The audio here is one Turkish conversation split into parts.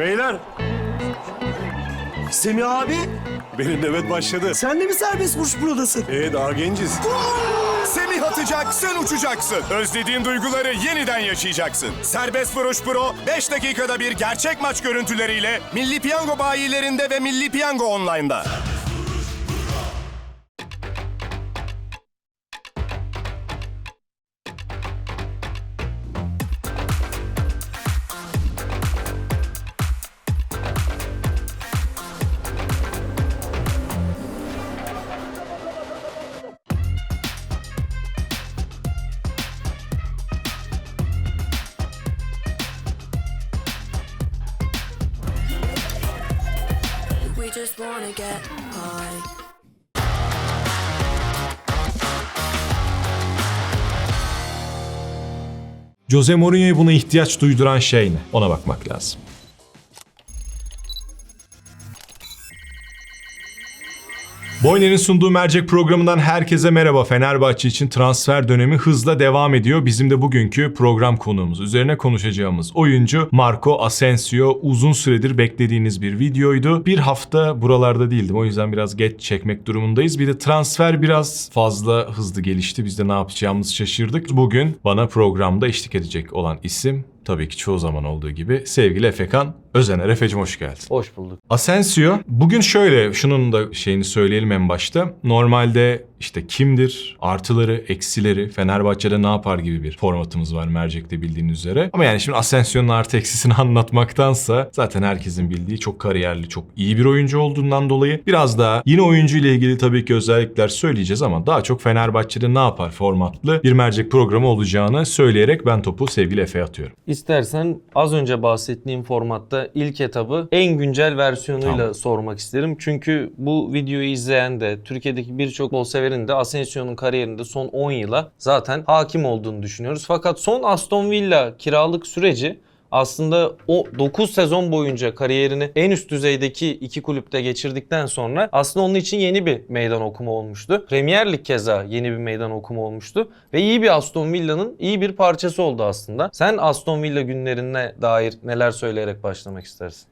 Beyler Semih abi benim nöbet başladı. sen de mi serbest vuruş buradasın? Ee daha genciz. Semih atacak, sen uçacaksın. Özlediğin duyguları yeniden yaşayacaksın. Serbest Vuruş Pro 5 dakikada bir gerçek maç görüntüleriyle Milli Piyango bayilerinde ve Milli Piyango Online'da. Just wanna get high. Jose Mourinho'ya buna ihtiyaç duyduran şey ne? Ona bakmak lazım. Boyner'in sunduğu mercek programından herkese merhaba. Fenerbahçe için transfer dönemi hızla devam ediyor. Bizim de bugünkü program konuğumuz. Üzerine konuşacağımız oyuncu Marco Asensio. Uzun süredir beklediğiniz bir videoydu. Bir hafta buralarda değildim. O yüzden biraz geç çekmek durumundayız. Bir de transfer biraz fazla hızlı gelişti. Biz de ne yapacağımızı şaşırdık. Bugün bana programda eşlik edecek olan isim tabii ki çoğu zaman olduğu gibi sevgili Efekan Özener. Efe'cim hoş geldin. Hoş bulduk. Asensio bugün şöyle şunun da şeyini söyleyelim en başta. Normalde işte kimdir, artıları, eksileri, Fenerbahçe'de ne yapar gibi bir formatımız var mercekte bildiğiniz üzere. Ama yani şimdi Asensio'nun artı eksisini anlatmaktansa zaten herkesin bildiği çok kariyerli, çok iyi bir oyuncu olduğundan dolayı biraz daha yine oyuncu ile ilgili tabii ki özellikler söyleyeceğiz ama daha çok Fenerbahçe'de ne yapar formatlı bir mercek programı olacağını söyleyerek ben topu sevgili Efe'ye atıyorum. İstersen az önce bahsettiğim formatta ilk etabı en güncel versiyonuyla Tamam. sormak isterim. Çünkü bu videoyu izleyen de Türkiye'deki birçok bol severin de Asensio'nun kariyerinde son 10 yıla zaten hakim olduğunu düşünüyoruz. Fakat son Aston Villa kiralık süreci aslında o 9 sezon boyunca kariyerini en üst düzeydeki iki kulüpte geçirdikten sonra aslında onun için yeni bir meydan okuma olmuştu. Premier Lig keza yeni bir meydan okuma olmuştu ve iyi bir Aston Villa'nın iyi bir parçası oldu aslında. Sen Aston Villa günlerine dair neler söyleyerek başlamak istersin?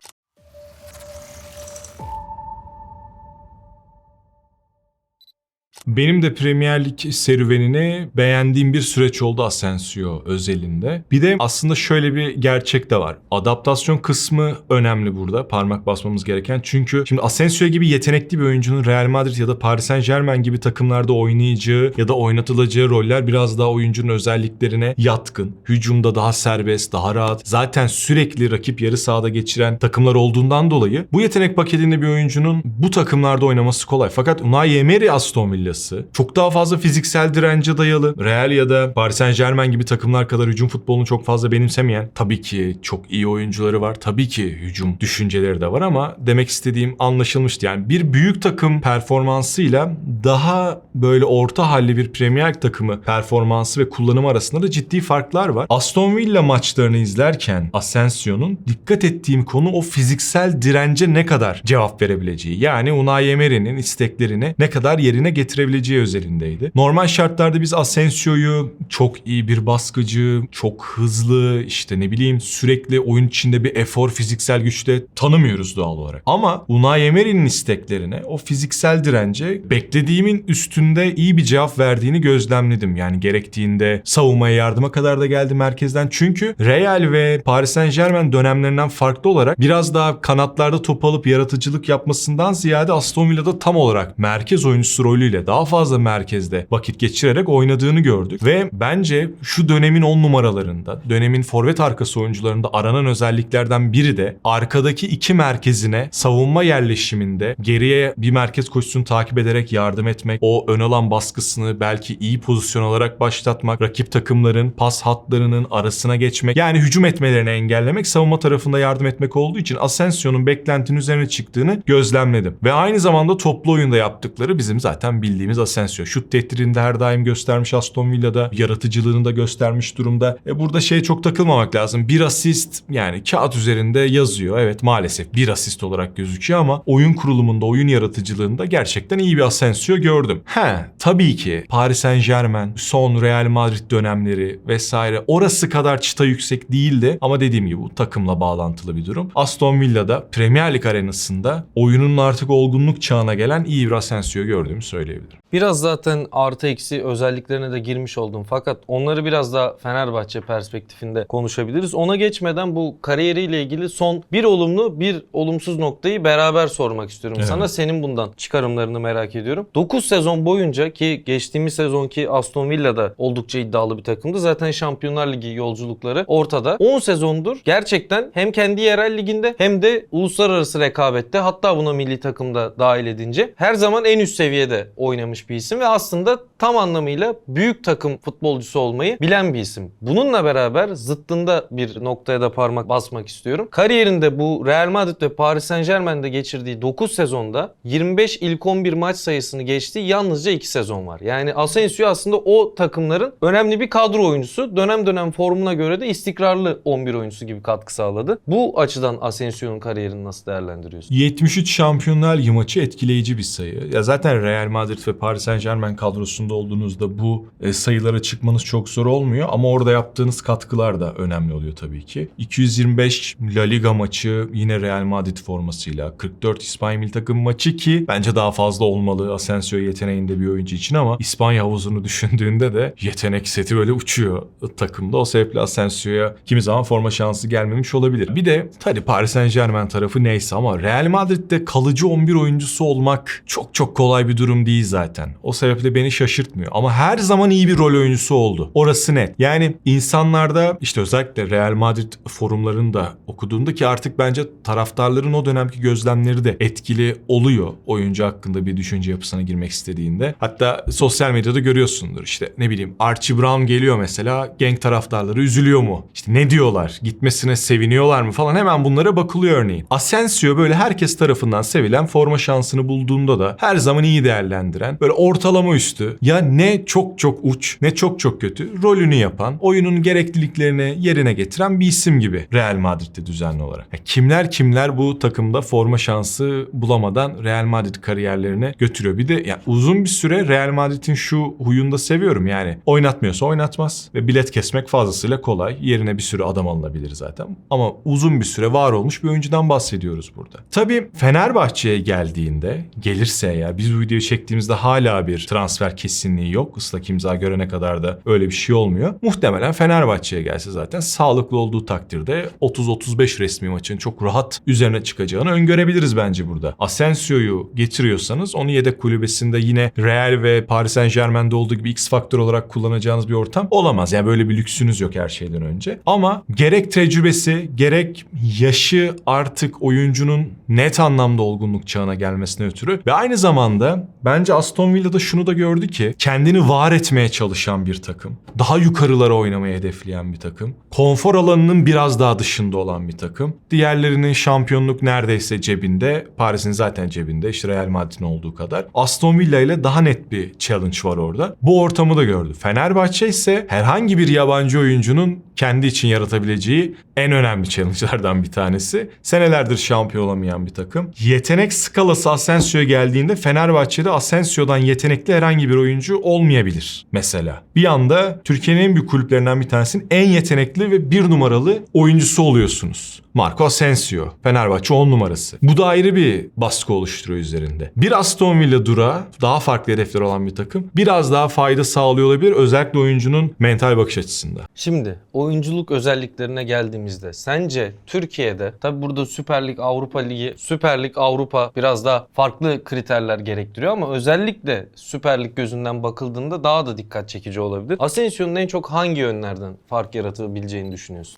Benim de Premier Lig serüvenini beğendiğim bir süreç oldu Asensio özelinde. Bir de aslında şöyle bir gerçek de var. Adaptasyon kısmı önemli burada. Parmak basmamız gereken. Çünkü şimdi Asensio gibi yetenekli bir oyuncunun Real Madrid ya da Paris Saint Germain gibi takımlarda oynayacağı ya da oynatılacağı roller biraz daha oyuncunun özelliklerine yatkın. Hücumda daha serbest, daha rahat. Zaten sürekli rakip yarı sahada geçiren takımlar olduğundan dolayı bu yetenek paketinde bir oyuncunun bu takımlarda oynaması kolay. Fakat Unai Emery Aston Villa'sı çok daha fazla fiziksel dirence dayalı. Real ya da Paris Saint Germain gibi takımlar kadar hücum futbolunu çok fazla benimsemeyen tabii ki çok iyi oyuncuları var. Tabii ki hücum düşünceleri de var ama demek istediğim anlaşılmıştı. Yani bir büyük takım performansıyla daha böyle orta halli bir Premier takımı performansı ve kullanımı arasında da ciddi farklar var. Aston Villa maçlarını izlerken Asensio'nun dikkat ettiğim konu o fiziksel dirence ne kadar cevap verebileceği. Yani Unai Emery'nin isteklerini ne kadar yerine getirebileceği özelindeydi. Normal şartlarda biz Asensio'yu çok iyi bir baskıcı, çok hızlı, işte ne bileyim sürekli oyun içinde bir efor, fiziksel güçle tanımıyoruz doğal olarak. Ama Unai Emery'nin isteklerine, o fiziksel dirence beklediğimin üstünde iyi bir cevap verdiğini gözlemledim. Yani gerektiğinde savunmaya yardıma kadar da geldi merkezden. Çünkü Real ve Paris Saint Germain dönemlerinden farklı olarak biraz daha kanatlarda top alıp yaratıcılık yapmasından ziyade Aston Villa'da tam olarak merkez oyuncusu rolüyle daha fazla merkezde vakit geçirerek oynadığını gördük. Ve bence şu dönemin 10 numaralarında, dönemin forvet arkası oyuncularında aranan özelliklerden biri de arkadaki iki merkezine savunma yerleşiminde geriye bir merkez koşusunu takip ederek yardım etmek, o ön alan baskısını belki iyi pozisyon olarak başlatmak, rakip takımların pas hatlarının arasına geçmek, yani hücum etmelerini engellemek, savunma tarafında yardım etmek olduğu için Asensio'nun beklentinin üzerine çıktığını gözlemledim. Ve aynı zamanda toplu oyunda yaptıkları bizim zaten bildiğimiz bildiğimiz Asensio. Şut tehdidini de her daim göstermiş Aston Villa'da. Yaratıcılığını da göstermiş durumda. E burada şeye çok takılmamak lazım. Bir asist yani kağıt üzerinde yazıyor. Evet maalesef bir asist olarak gözüküyor ama oyun kurulumunda, oyun yaratıcılığında gerçekten iyi bir Asensio gördüm. He tabii ki Paris Saint Germain, son Real Madrid dönemleri vesaire orası kadar çıta yüksek değildi ama dediğim gibi bu takımla bağlantılı bir durum. Aston Villa'da Premier Lig arenasında oyunun artık olgunluk çağına gelen iyi bir Asensio gördüğümü söyleyebilirim. Biraz zaten artı eksi özelliklerine de girmiş oldum. Fakat onları biraz daha Fenerbahçe perspektifinde konuşabiliriz. Ona geçmeden bu kariyeriyle ilgili son bir olumlu bir olumsuz noktayı beraber sormak istiyorum Evet. sana. Senin bundan çıkarımlarını merak ediyorum. 9 sezon boyunca ki geçtiğimiz sezonki Aston Villa'da oldukça iddialı bir takımdı. Zaten Şampiyonlar Ligi yolculukları ortada. 10 sezondur gerçekten hem kendi yerel liginde hem de uluslararası rekabette hatta buna milli takımda dahil edince her zaman en üst seviyede oynamış bir isim ve aslında tam anlamıyla büyük takım futbolcusu olmayı bilen bir isim. Bununla beraber zıttında bir noktaya da parmak basmak istiyorum. Kariyerinde bu Real Madrid ve Paris Saint Germain'de geçirdiği 9 sezonda 25 ilk 11 maç sayısını geçtiği yalnızca 2 sezon var. Yani Asensio aslında o takımların önemli bir kadro oyuncusu. Dönem dönem formuna göre de istikrarlı 11 oyuncusu gibi katkı sağladı. Bu açıdan Asensio'nun kariyerini nasıl değerlendiriyorsun? 73 Şampiyonlar Ligi maçı etkileyici bir sayı. Ya zaten Real Madrid ve Paris Saint Germain kadrosunda olduğunuzda bu e, sayılara çıkmanız çok zor olmuyor ama orada yaptığınız katkılar da önemli oluyor tabii ki. 225 La Liga maçı yine Real Madrid formasıyla 44 İspanya milli takım maçı ki bence daha fazla olmalı Asensio yeteneğinde bir oyuncu için ama İspanya havuzunu düşündüğünde de yetenek seti böyle uçuyor takımda. O sebeple Asensio'ya kimi zaman forma şansı gelmemiş olabilir. Bir de tabii Paris Saint Germain tarafı neyse ama Real Madrid'de kalıcı 11 oyuncusu olmak çok çok kolay bir durum değil zaten. O sebeple beni şaşırtmıyor. Ama her zaman iyi bir rol oyuncusu oldu. Orası net. Yani insanlarda işte özellikle Real Madrid forumlarında okuduğunda ki artık bence taraftarların o dönemki gözlemleri de etkili oluyor oyuncu hakkında bir düşünce yapısına girmek istediğinde. Hatta sosyal medyada görüyorsundur işte ne bileyim Archie Brown geliyor mesela genk taraftarları üzülüyor mu? İşte ne diyorlar? Gitmesine seviniyorlar mı falan hemen bunlara bakılıyor örneğin. Asensio böyle herkes tarafından sevilen forma şansını bulduğunda da her zaman iyi değerlendiren böyle ortalama üstü ya ne çok çok uç ne çok çok kötü rolünü yapan oyunun gerekliliklerini yerine getiren bir isim gibi Real Madrid'de düzenli olarak. Ya kimler kimler bu takımda forma şansı bulamadan Real Madrid kariyerlerine götürüyor. Bir de yani uzun bir süre Real Madrid'in şu huyunu da seviyorum yani oynatmıyorsa oynatmaz ve bilet kesmek fazlasıyla kolay. Yerine bir sürü adam alınabilir zaten. Ama uzun bir süre var olmuş bir oyuncudan bahsediyoruz burada. Tabii Fenerbahçe'ye geldiğinde gelirse eğer biz bu videoyu çektiğimizde hala bir transfer kesinliği yok. Islak imza görene kadar da öyle bir şey olmuyor. Muhtemelen Fenerbahçe'ye gelse zaten sağlıklı olduğu takdirde 30-35 resmi maçın çok rahat üzerine çıkacağını öngörebiliriz bence burada. Asensio'yu getiriyorsanız onu yedek kulübesinde yine Real ve Paris Saint Germain'de olduğu gibi X faktör olarak kullanacağınız bir ortam olamaz. Yani böyle bir lüksünüz yok her şeyden önce. Ama gerek tecrübesi gerek yaşı artık oyuncunun net anlamda olgunluk çağına gelmesine ötürü ve aynı zamanda bence Aston Villa'da şunu da gördü ki kendini var etmeye çalışan bir takım. Daha yukarılara oynamayı hedefleyen bir takım. Konfor alanının biraz daha dışında olan bir takım. Diğerlerinin şampiyonluk neredeyse cebinde. Paris'in zaten cebinde. İşte Real Madrid'in olduğu kadar. Aston Villa ile daha net bir challenge var orada. Bu ortamı da gördü. Fenerbahçe ise herhangi bir yabancı oyuncunun kendi için yaratabileceği en önemli challenge'lardan bir tanesi. Senelerdir şampiyon olamayan bir takım. Yetenek skalası Asensio'ya geldiğinde Fenerbahçe'de Asensio'dan yetenekli herhangi bir oyuncu olmayabilir mesela. Bir anda Türkiye'nin en büyük kulüplerinden bir tanesinin en yetenekli ve bir numaralı oyuncusu oluyorsunuz. Marco Asensio. Fenerbahçe 10 numarası. Bu da ayrı bir baskı oluşturuyor üzerinde. Bir Aston Villa durağı daha farklı hedefler olan bir takım. Biraz daha fayda sağlıyor olabilir özellikle oyuncunun mental bakış açısında. Şimdi oyunculuk özelliklerine geldiğimizde sence Türkiye'de tabi burada Süper Lig Avrupa Ligi, Süper Lig Avrupa biraz daha farklı kriterler gerektiriyor ama özellikle Süper Lig gözünden bakıldığında daha da dikkat çekici olabilir. Asensio'nun en çok hangi yönlerden fark yaratabileceğini düşünüyorsun?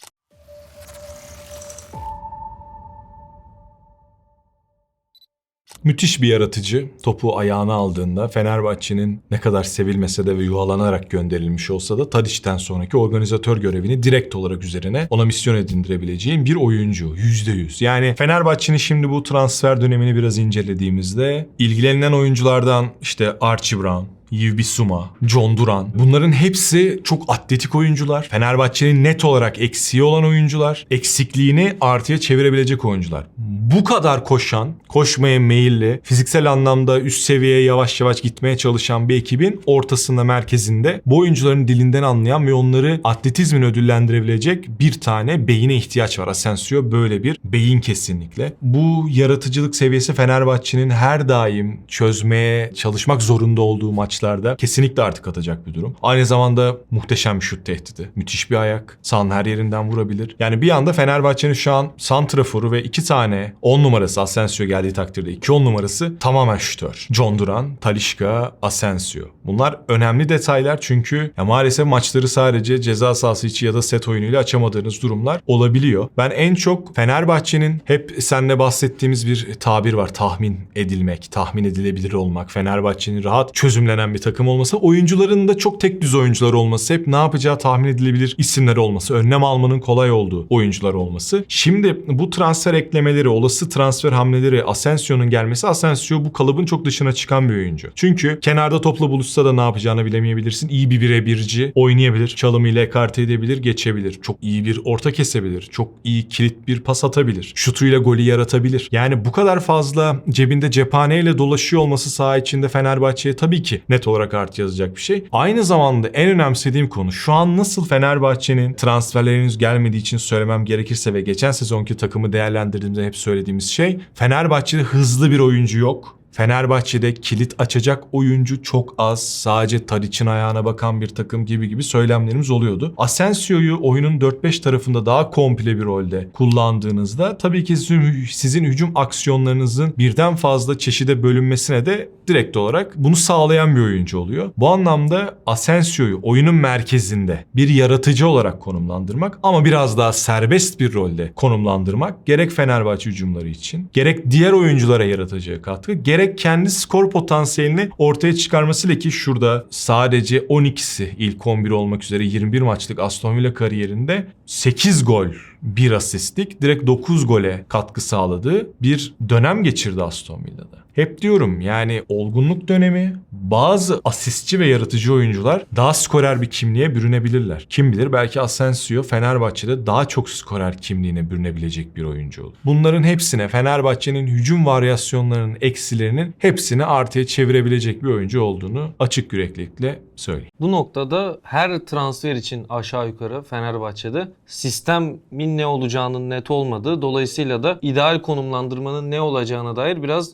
Müthiş bir yaratıcı. Topu ayağına aldığında Fenerbahçe'nin ne kadar sevilmese de ve yuvalanarak gönderilmiş olsa da Tadic'ten sonraki organizatör görevini direkt olarak üzerine ona misyon edindirebileceğin bir oyuncu. %100. Yani Fenerbahçe'nin şimdi bu transfer dönemini biraz incelediğimizde ilgilenilen oyunculardan işte Archie Brown, Yves Bissouma, John Duran. Bunların hepsi çok atletik oyuncular. Fenerbahçe'nin net olarak eksiği olan oyuncular. Eksikliğini artıya çevirebilecek oyuncular. Bu kadar koşan, koşmaya meyilli, fiziksel anlamda üst seviyeye yavaş yavaş gitmeye çalışan bir ekibin ortasında, merkezinde bu oyuncuların dilinden anlayan ve onları atletizmin ödüllendirebilecek bir tane beyine ihtiyaç var. Asensio böyle bir beyin kesinlikle. Bu yaratıcılık seviyesi Fenerbahçe'nin her daim çözmeye çalışmak zorunda olduğu maçlarda kesinlikle artık atacak bir durum. Aynı zamanda muhteşem bir şut tehdidi. Müthiş bir ayak. Sahanın her yerinden vurabilir. Yani bir anda Fenerbahçe'nin şu an santraforu ve iki tane 10 numarası Asensio geldiği takdirde 2 10 numarası tamamen şütör. John Duran, Talişka, Asensio. Bunlar önemli detaylar çünkü ya maalesef maçları sadece ceza sahası içi ya da set oyunuyla açamadığınız durumlar olabiliyor. Ben en çok Fenerbahçe'nin hep seninle bahsettiğimiz bir tabir var. Tahmin edilmek, tahmin edilebilir olmak. Fenerbahçe'nin rahat çözümlenen bir takım olması. Oyuncuların da çok tek düz oyuncular olması. Hep ne yapacağı tahmin edilebilir isimler olması. Önlem almanın kolay olduğu oyuncular olması. Şimdi bu transfer eklemeleri, olası transfer hamleleri, Asensio'nun gelmesi. Asensio bu kalıbın çok dışına çıkan bir oyuncu. Çünkü kenarda topla buluşsa da ne yapacağını bilemeyebilirsin. İyi bir birebirci oynayabilir. Çalımıyla ekarte edebilir, geçebilir. Çok iyi bir orta kesebilir. Çok iyi kilit bir pas atabilir. Şutuyla golü yaratabilir. Yani bu kadar fazla cebinde cephaneyle dolaşıyor olması saha içinde Fenerbahçe'ye tabii ki net olarak artı yazacak bir şey. Aynı zamanda en önemsediğim konu şu an nasıl Fenerbahçe'nin transferleri henüz gelmediği için söylemem gerekirse ve geçen sezonki takımı değerlendirdiğimizde hep söylediğimiz şey Fenerbahçe'de hızlı bir oyuncu yok. Fenerbahçe'de kilit açacak oyuncu çok az. Sadece Tadic'in ayağına bakan bir takım gibi gibi söylemlerimiz oluyordu. Asensio'yu oyunun 4-5 tarafında daha komple bir rolde kullandığınızda tabii ki sizin, sizin hücum aksiyonlarınızın birden fazla çeşide bölünmesine de direkt olarak bunu sağlayan bir oyuncu oluyor. Bu anlamda Asensio'yu oyunun merkezinde bir yaratıcı olarak konumlandırmak ama biraz daha serbest bir rolde konumlandırmak gerek Fenerbahçe hücumları için gerek diğer oyunculara yaratacağı katkı gerek kendi skor potansiyelini ortaya çıkarmasıyla ki şurada sadece 12'si ilk 11 olmak üzere 21 maçlık Aston Villa kariyerinde 8 gol, 1 asistlik direkt 9 gole katkı sağladığı bir dönem geçirdi Aston Villa'da. Hep diyorum yani olgunluk dönemi bazı asistçi ve yaratıcı oyuncular daha skorer bir kimliğe bürünebilirler. Kim bilir belki Asensio Fenerbahçe'de daha çok skorer kimliğine bürünebilecek bir oyuncu olur. Bunların hepsine Fenerbahçe'nin hücum varyasyonlarının eksilerinin hepsini artıya çevirebilecek bir oyuncu olduğunu açık yüreklilikle söyleyeyim. Bu noktada her transfer için aşağı yukarı Fenerbahçe'de sistemin ne olacağının net olmadığı dolayısıyla da ideal konumlandırmanın ne olacağına dair biraz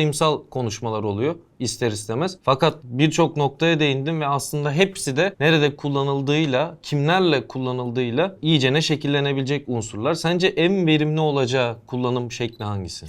varsayımsal konuşmalar oluyor ister istemez. Fakat birçok noktaya değindim ve aslında hepsi de nerede kullanıldığıyla, kimlerle kullanıldığıyla iyicene şekillenebilecek unsurlar. Sence en verimli olacağı kullanım şekli hangisi?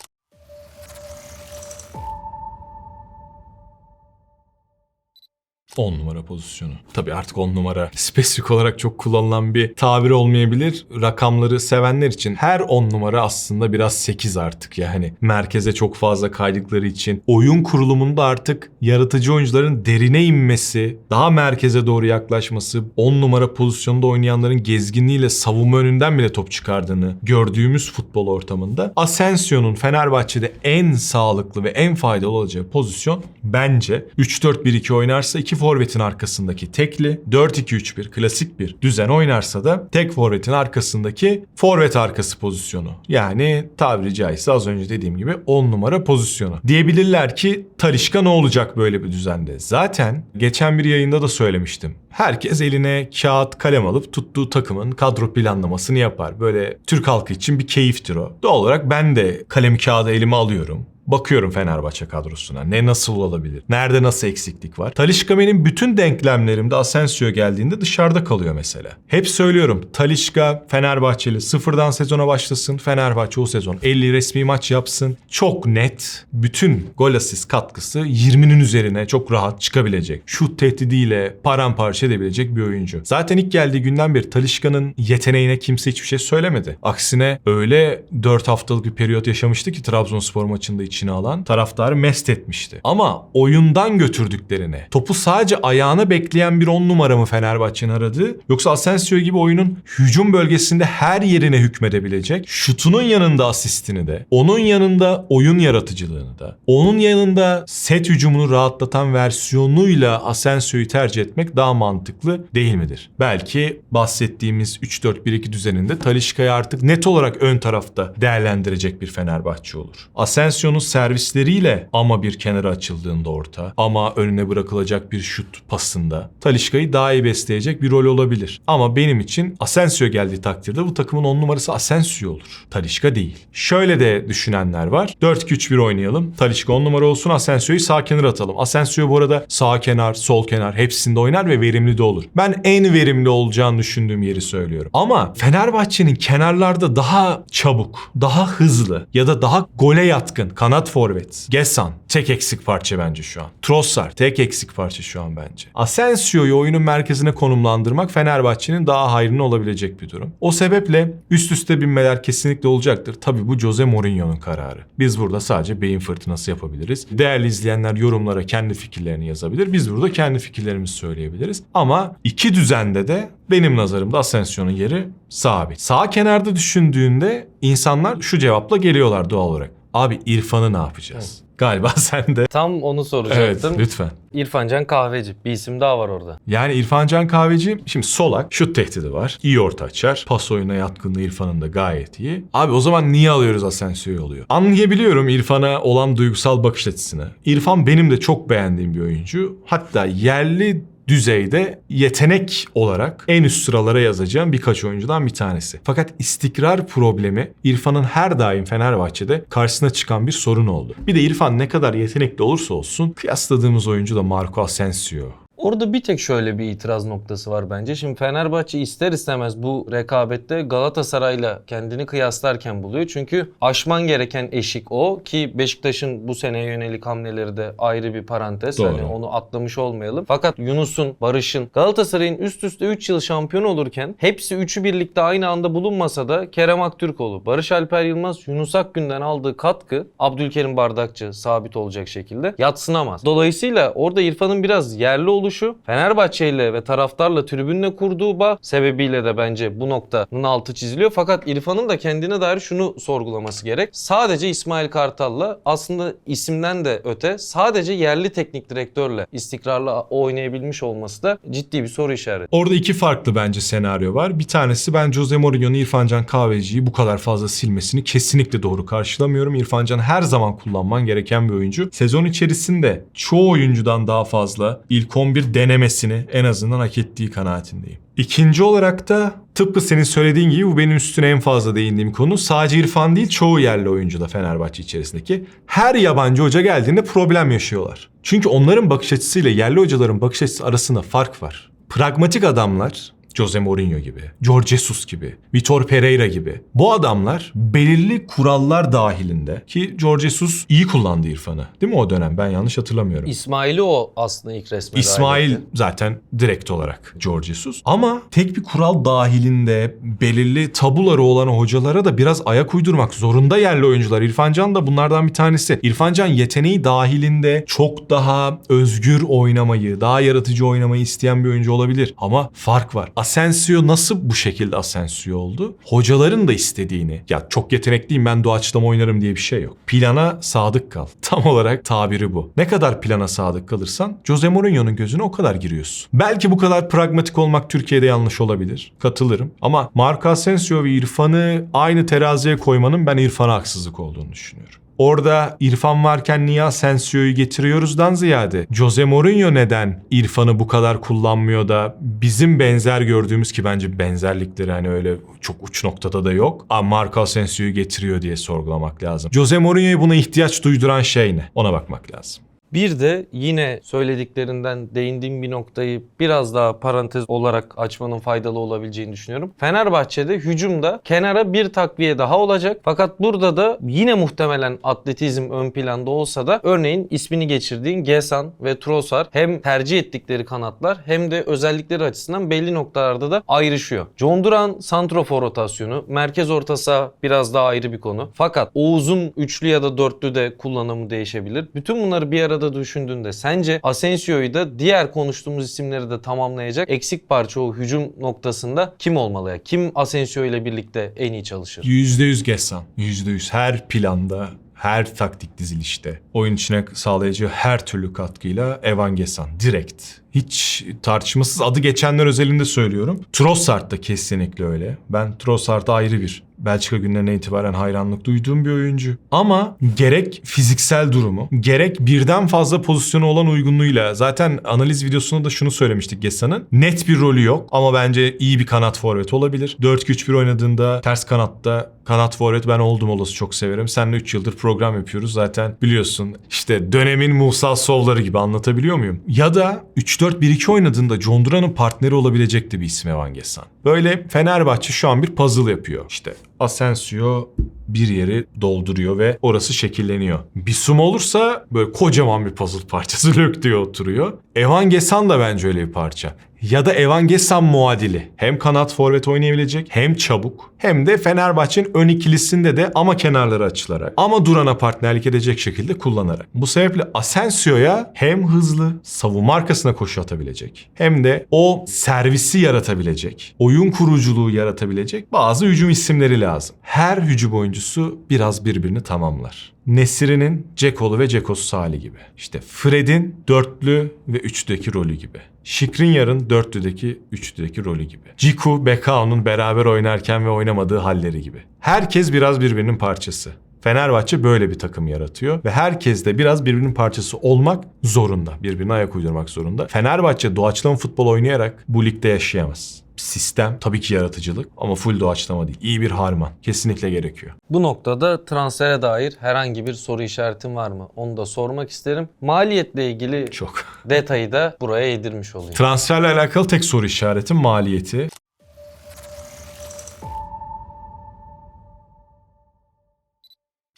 On numara pozisyonu. Tabii artık on numara spesifik olarak çok kullanılan bir tabir olmayabilir. Rakamları sevenler için her on numara aslında biraz 8 artık yani. Merkeze çok fazla kaydıkları için. Oyun kurulumunda artık yaratıcı oyuncuların derine inmesi, daha merkeze doğru yaklaşması, 10 numara pozisyonda oynayanların gezginliğiyle savunma önünden bile top çıkardığını gördüğümüz futbol ortamında Asensio'nun Fenerbahçe'de en sağlıklı ve en faydalı olacağı pozisyon bence 3-4-1-2 oynarsa iki forvetin arkasındaki tekli, 4-2-3-1 klasik bir düzen oynarsa da tek forvetin arkasındaki forvet arkası pozisyonu. Yani tabiri caizse az önce dediğim gibi 10 numara pozisyonu. Diyebilirler ki Talişka ne olacak böyle bir düzende? Zaten geçen bir yayında da söylemiştim. Herkes eline kağıt kalem alıp tuttuğu takımın kadro planlamasını yapar. Böyle Türk halkı için bir keyiftir o. Doğal olarak ben de kalem kağıdı elime alıyorum. Bakıyorum Fenerbahçe kadrosuna. Ne nasıl olabilir? Nerede nasıl eksiklik var? Talişka benim bütün denklemlerimde Asensio geldiğinde dışarıda kalıyor mesela. Hep söylüyorum Talişka Fenerbahçeli sıfırdan sezona başlasın. Fenerbahçe o sezon 50 resmi maç yapsın. Çok net bütün gol asist katkısı 20'nin üzerine çok rahat çıkabilecek. Şut tehdidiyle paramparça edebilecek bir oyuncu. Zaten ilk geldiği günden beri Talişka'nın yeteneğine kimse hiçbir şey söylemedi. Aksine öyle 4 haftalık bir periyot yaşamıştı ki Trabzonspor maçında için içine alan taraftarı mest etmişti. Ama oyundan götürdüklerine, topu sadece ayağına bekleyen bir 10 numara mı Fenerbahçe'nin aradığı yoksa Asensio gibi oyunun hücum bölgesinde her yerine hükmedebilecek, şutunun yanında asistini de, onun yanında oyun yaratıcılığını da, onun yanında set hücumunu rahatlatan versiyonuyla Asensio'yu tercih etmek daha mantıklı değil midir? Belki bahsettiğimiz 3-4-1-2 düzeninde Talişka'yı artık net olarak ön tarafta değerlendirecek bir Fenerbahçe olur. Asensio'nun servisleriyle ama bir kenara açıldığında orta ama önüne bırakılacak bir şut pasında Talişka'yı daha iyi besleyecek bir rol olabilir. Ama benim için Asensio geldiği takdirde bu takımın 10 numarası Asensio olur. Talişka değil. Şöyle de düşünenler var. 4-2-3-1 oynayalım. Talişka 10 numara olsun Asensio'yu sağ kenara atalım. Asensio bu arada sağ kenar, sol kenar hepsinde oynar ve verimli de olur. Ben en verimli olacağını düşündüğüm yeri söylüyorum. Ama Fenerbahçe'nin kenarlarda daha çabuk, daha hızlı ya da daha gole yatkın kanat forvet. Gesan tek eksik parça bence şu an. Trossard tek eksik parça şu an bence. Asensio'yu oyunun merkezine konumlandırmak Fenerbahçe'nin daha hayrına olabilecek bir durum. O sebeple üst üste binmeler kesinlikle olacaktır. Tabii bu Jose Mourinho'nun kararı. Biz burada sadece beyin fırtınası yapabiliriz. Değerli izleyenler yorumlara kendi fikirlerini yazabilir. Biz burada kendi fikirlerimizi söyleyebiliriz. Ama iki düzende de benim nazarımda Asensio'nun yeri sabit. Sağ kenarda düşündüğünde insanlar şu cevapla geliyorlar doğal olarak. Abi İrfan'ı ne yapacağız? Galiba sen de. Tam onu Evet soracaktım. lütfen. İrfan Can Kahveci. Bir isim daha var orada. Yani İrfan Can Kahveci şimdi solak şut tehdidi var. İyi orta açar. Pas oyuna yatkınlığı İrfan'ın da gayet iyi. Abi o zaman niye alıyoruz Asensio'yu oluyor? Anlayabiliyorum İrfan'a olan duygusal bakış açısını. İrfan benim de çok beğendiğim bir oyuncu. Hatta yerli düzeyde yetenek olarak en üst sıralara yazacağım birkaç oyuncudan bir tanesi. Fakat istikrar problemi İrfan'ın her daim Fenerbahçe'de karşısına çıkan bir sorun oldu. Bir de İrfan ne kadar yetenekli olursa olsun kıyasladığımız oyuncu da Marco Asensio. Orada bir tek şöyle bir itiraz noktası var bence. Şimdi Fenerbahçe ister istemez bu rekabette Galatasaray'la kendini kıyaslarken buluyor. Çünkü aşman gereken eşik o ki Beşiktaş'ın bu seneye yönelik hamleleri de ayrı bir parantez. Doğru. Hani onu atlamış olmayalım. Fakat Yunus'un, Barış'ın Galatasaray'ın üst üste 3 yıl şampiyon olurken hepsi üçü birlikte aynı anda bulunmasa da Kerem Aktürkoğlu, Barış Alper Yılmaz, Yunus Akgün'den aldığı katkı Abdülkerim Bardakçı sabit olacak şekilde yatsınamaz. Dolayısıyla orada İrfan'ın biraz yerli oluşu Fenerbahçe ile ve taraftarla tribünle kurduğu bağ sebebiyle de bence bu noktanın altı çiziliyor. Fakat İrfan'ın da kendine dair şunu sorgulaması gerek. Sadece İsmail Kartal'la aslında isimden de öte sadece yerli teknik direktörle istikrarlı oynayabilmiş olması da ciddi bir soru işareti. Orada iki farklı bence senaryo var. Bir tanesi ben Jose Mourinho'nun İrfan Can Kahveci'yi bu kadar fazla silmesini kesinlikle doğru karşılamıyorum. İrfan Can her zaman kullanman gereken bir oyuncu. Sezon içerisinde çoğu oyuncudan daha fazla ilk 11 denemesini en azından hak ettiği kanaatindeyim. İkinci olarak da tıpkı senin söylediğin gibi bu benim üstüne en fazla değindiğim konu. Sadece İrfan değil çoğu yerli oyuncu da Fenerbahçe içerisindeki. Her yabancı hoca geldiğinde problem yaşıyorlar. Çünkü onların bakış açısıyla yerli hocaların bakış açısı arasında fark var. Pragmatik adamlar Jose Mourinho gibi, Jorge Jesus gibi, Vitor Pereira gibi. Bu adamlar belirli kurallar dahilinde ki Jorge Jesus iyi kullandı İrfan'ı. Değil mi o dönem? Ben yanlış hatırlamıyorum. İsmail'i o aslında ilk resme dahil İsmail etti. zaten direkt olarak George Jesus. Ama tek bir kural dahilinde belirli tabuları olan hocalara da biraz ayak uydurmak zorunda yerli oyuncular. İrfan Can da bunlardan bir tanesi. İrfan Can yeteneği dahilinde çok daha özgür oynamayı, daha yaratıcı oynamayı isteyen bir oyuncu olabilir. Ama fark var. Asensio nasıl bu şekilde Asensio oldu? Hocaların da istediğini, ya çok yetenekliyim ben doğaçlama oynarım diye bir şey yok. Plana sadık kal. Tam olarak tabiri bu. Ne kadar plana sadık kalırsan Jose Mourinho'nun gözüne o kadar giriyorsun. Belki bu kadar pragmatik olmak Türkiye'de yanlış olabilir. Katılırım. Ama Marco Asensio ve İrfan'ı aynı teraziye koymanın ben İrfan'a haksızlık olduğunu düşünüyorum. Orada İrfan varken niye Asensio'yu getiriyoruzdan ziyade Jose Mourinho neden İrfan'ı bu kadar kullanmıyor da bizim benzer gördüğümüz ki bence benzerlikleri hani öyle çok uç noktada da yok. Ama Marco Asensio'yu getiriyor diye sorgulamak lazım. Jose Mourinho'ya buna ihtiyaç duyduran şey ne? Ona bakmak lazım. Bir de yine söylediklerinden değindiğim bir noktayı biraz daha parantez olarak açmanın faydalı olabileceğini düşünüyorum. Fenerbahçe'de hücumda kenara bir takviye daha olacak. Fakat burada da yine muhtemelen atletizm ön planda olsa da örneğin ismini geçirdiğin Gesan ve Trossard hem tercih ettikleri kanatlar hem de özellikleri açısından belli noktalarda da ayrışıyor. John Duran santrofor rotasyonu, merkez orta saha biraz daha ayrı bir konu. Fakat Oğuz'un üçlü ya da dörtlü de kullanımı değişebilir. Bütün bunları bir arada düşündüğünde sence Asensio'yu da diğer konuştuğumuz isimleri de tamamlayacak eksik parça o hücum noktasında kim olmalı ya? Kim Asensio ile birlikte en iyi çalışır? %100 Gessan. %100 her planda her taktik dizilişte oyun içine sağlayacağı her türlü katkıyla Evan Gesan direkt. Hiç tartışmasız adı geçenler özelinde söylüyorum. Trossard da kesinlikle öyle. Ben Trossard'a ayrı bir Belçika günlerine itibaren hayranlık duyduğum bir oyuncu. Ama gerek fiziksel durumu, gerek birden fazla pozisyonu olan uygunluğuyla zaten analiz videosunda da şunu söylemiştik Gessan'ın. Net bir rolü yok ama bence iyi bir kanat forvet olabilir. 4-2-3-1 oynadığında ters kanatta kanat forvet ben oldum olası çok severim. Seninle 3 yıldır program yapıyoruz zaten biliyorsun. İşte dönemin Musa Sovları gibi anlatabiliyor muyum? Ya da 3-4-1-2 oynadığında John Duran'ın partneri olabilecek de bir isim Evan Gessan. Böyle Fenerbahçe şu an bir puzzle yapıyor. İşte Asensio bir yeri dolduruyor ve orası şekilleniyor. Bissouma olursa böyle kocaman bir puzzle parçası lök diye oturuyor. Evan Gesan da bence öyle bir parça. Ya da Evan muadili. Hem kanat forvet oynayabilecek hem çabuk hem de Fenerbahçe'nin ön ikilisinde de ama kenarları açılarak ama Duran'a partnerlik edecek şekilde kullanarak. Bu sebeple Asensio'ya hem hızlı savunma arkasına koşu atabilecek hem de o servisi yaratabilecek, oyun kuruculuğu yaratabilecek bazı hücum isimleri lazım. Her hücum oyuncusu biraz birbirini tamamlar. Nesiri'nin Cekolu ve Cekosu hali gibi. İşte Fred'in dörtlü ve üçlüdeki rolü gibi. Şikrinyar'ın dörtlüdeki, üçlüdeki rolü gibi. Ciku, Bekao'nun beraber oynarken ve oynamadığı halleri gibi. Herkes biraz birbirinin parçası. Fenerbahçe böyle bir takım yaratıyor ve herkes de biraz birbirinin parçası olmak zorunda. Birbirine ayak uydurmak zorunda. Fenerbahçe doğaçlama futbol oynayarak bu ligde yaşayamaz. Sistem tabii ki yaratıcılık ama full doğaçlama değil. İyi bir harman. Kesinlikle gerekiyor. Bu noktada transfere dair herhangi bir soru işaretin var mı? Onu da sormak isterim. Maliyetle ilgili Çok. detayı da buraya yedirmiş olayım. Transferle alakalı tek soru işareti maliyeti.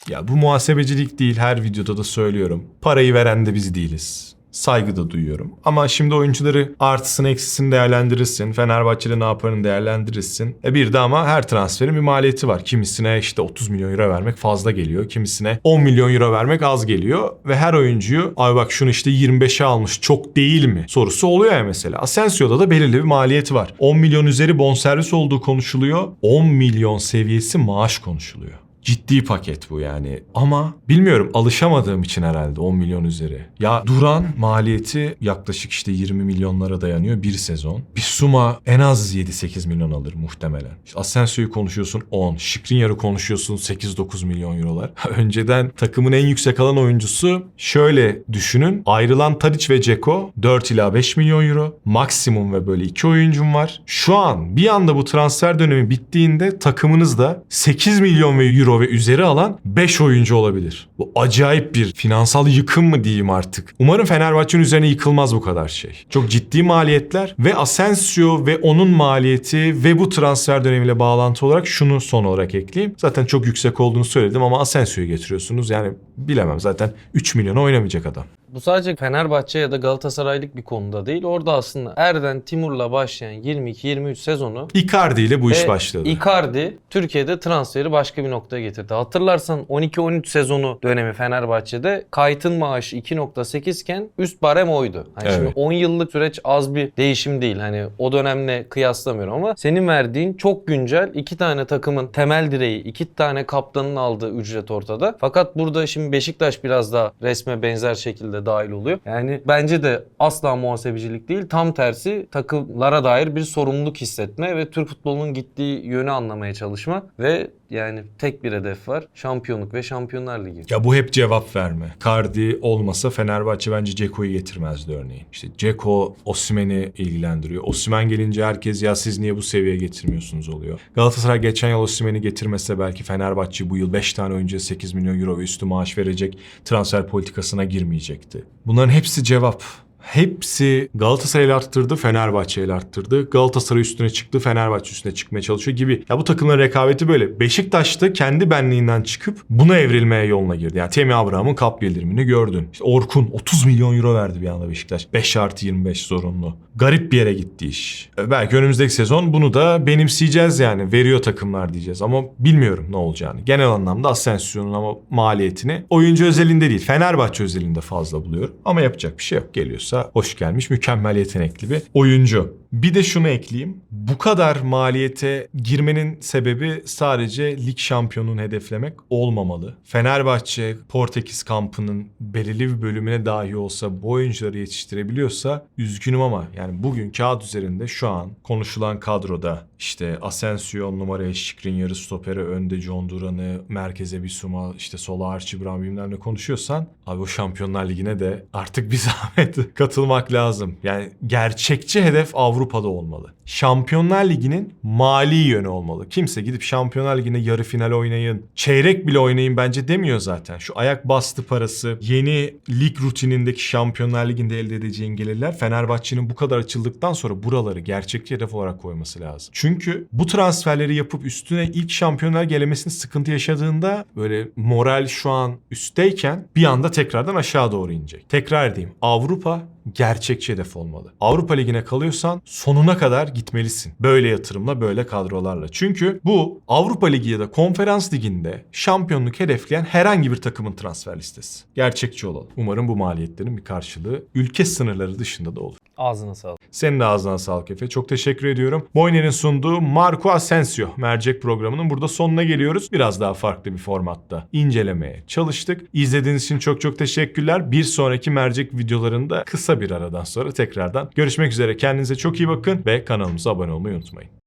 Ya bu muhasebecilik değil her videoda da söylüyorum. Parayı veren de biz değiliz. Saygı da duyuyorum. Ama şimdi oyuncuları artısını eksisini değerlendirirsin. Fenerbahçe'de ne yaparını değerlendirirsin. E bir de ama her transferin bir maliyeti var. Kimisine işte 30 milyon euro vermek fazla geliyor. Kimisine 10 milyon euro vermek az geliyor. Ve her oyuncuyu ay bak şunu işte 25'e almış çok değil mi sorusu oluyor ya mesela. Asensio'da da belirli bir maliyeti var. 10 milyon üzeri bonservis olduğu konuşuluyor. 10 milyon seviyesi maaş konuşuluyor. Ciddi paket bu yani. Ama bilmiyorum alışamadığım için herhalde 10 milyon üzeri. Ya Duran maliyeti yaklaşık işte 20 milyonlara dayanıyor bir sezon. Bissouma en az 7-8 milyon alır muhtemelen. İşte Asensio'yu konuşuyorsun 10. Skriniar'ı konuşuyorsun 8-9 milyon eurolar. Önceden takımın en yüksek alan oyuncusu şöyle düşünün. Ayrılan Tadic ve Ceko 4 ila 5 milyon euro. Maksimum ve böyle iki oyuncum var. Şu an bir anda bu transfer dönemi bittiğinde takımınızda 8 milyon ve euro ve üzeri alan 5 oyuncu olabilir. Bu acayip bir finansal yıkım mı diyeyim artık. Umarım Fenerbahçe'nin üzerine yıkılmaz bu kadar şey. Çok ciddi maliyetler ve Asensio ve onun maliyeti ve bu transfer dönemiyle bağlantı olarak şunu son olarak ekleyeyim. Zaten çok yüksek olduğunu söyledim ama Asensio'yu getiriyorsunuz. Yani bilemem zaten 3 milyona oynamayacak adam. Bu sadece Fenerbahçe ya da Galatasaraylık bir konuda değil. Orada aslında Erden Timur'la başlayan 22-23 sezonu Icardi ile bu iş ve başladı. Icardi Türkiye'de transferi başka bir noktaya getirdi. Hatırlarsan 12-13 sezonu dönemi Fenerbahçe'de kayıtın maaşı 2.8 iken üst barem oydu. Hani Evet. Şimdi 10 yıllık süreç az bir değişim değil. Hani o dönemle kıyaslamıyorum ama senin verdiğin çok güncel iki tane takımın temel direği, iki tane kaptanın aldığı ücret ortada. Fakat burada şimdi Beşiktaş biraz daha resme benzer şekilde dahil oluyor. Yani bence de asla muhasebecilik değil. Tam tersi takımlara dair bir sorumluluk hissetme ve Türk futbolunun gittiği yönü anlamaya çalışma ve Yani tek bir hedef var. Şampiyonluk ve Şampiyonlar Ligi. Ya bu hep cevap verme. Cardi olmasa Fenerbahçe bence Ceko'yu getirmezdi örneğin. İşte Ceko Osimhen'i ilgilendiriyor. Osimhen gelince herkes ya siz niye bu seviyeye getirmiyorsunuz oluyor. Galatasaray geçen yıl Osimhen'i getirmese belki Fenerbahçe bu yıl 5 tane oyuncuya 8 milyon euro üstü maaş verecek transfer politikasına girmeyecekti. Bunların hepsi cevap. Hepsi Galatasaray ile arttırdı, Fenerbahçe ile arttırdı. Galatasaray üstüne çıktı, Fenerbahçe üstüne çıkmaya çalışıyor gibi. Ya bu takımların rekabeti böyle. Beşiktaş da kendi benliğinden çıkıp buna evrilmeye yoluna girdi. Yani Temi Abraham'ın kap bildirimini gördün. İşte Orkun 30 milyon euro verdi bir anda Beşiktaş. 5 artı 25 zorunlu. Garip bir yere gitti iş. E, Belki önümüzdeki sezon bunu da benimseyeceğiz yani. Veriyor takımlar diyeceğiz ama bilmiyorum ne olacağını. Genel anlamda Asensio'nun ama maliyetini oyuncu özelinde değil Fenerbahçe özelinde fazla buluyorum. Ama yapacak bir şey yok. Geliyorsa hoş gelmiş mükemmel yetenekli bir oyuncu. Bir de şunu ekleyeyim. Bu kadar maliyete girmenin sebebi sadece lig şampiyonunu hedeflemek olmamalı. Fenerbahçe Portekiz kampının belirli bir bölümüne dahi olsa bu oyuncuları yetiştirebiliyorsa üzgünüm ama yani bugün kağıt üzerinde şu an konuşulan kadroda işte Asensio numaraya Şikrin yarı stopere önde John Duran'ı merkeze bir suma işte sola Archie Brown bilmem ne konuşuyorsan abi o Şampiyonlar Ligi'ne de artık bir zahmet katılmak lazım. Yani gerçekçi hedef Avrupa'da olmalı. Şampiyonlar Ligi'nin mali yönü olmalı. Kimse gidip Şampiyonlar Ligi'ne yarı final oynayın, çeyrek bile oynayın bence demiyor zaten. Şu ayak bastı parası, yeni lig rutinindeki Şampiyonlar Ligi'nde elde edeceğin gelirler Fenerbahçe'nin bu kadar açıldıktan sonra buraları gerçekçi hedef olarak koyması lazım. Çünkü bu transferleri yapıp üstüne ilk Şampiyonlar gelemesini sıkıntı yaşadığında böyle moral şu an üstteyken bir anda tekrardan aşağı doğru inecek. Tekrar edeyim. Avrupa gerçekçi hedef olmalı. Avrupa Ligi'ne kalıyorsan sonuna kadar gitmelisin. Böyle yatırımla, böyle kadrolarla. Çünkü bu Avrupa Ligi ya da Konferans Ligi'nde şampiyonluk hedefleyen herhangi bir takımın transfer listesi. Gerçekçi olalım. Umarım bu maliyetlerin bir karşılığı ülke sınırları dışında da olur. Ağzına sağlık. Senin de ağzına sağlık Efe. Çok teşekkür ediyorum. Moyner'in sunduğu Marco Asensio mercek programının burada sonuna geliyoruz. Biraz daha farklı bir formatta incelemeye çalıştık. İzlediğiniz için çok çok teşekkürler. Bir sonraki mercek videolarında kısa bir aradan sonra tekrardan görüşmek üzere. Kendinize çok iyi bakın ve kanalımıza abone olmayı unutmayın.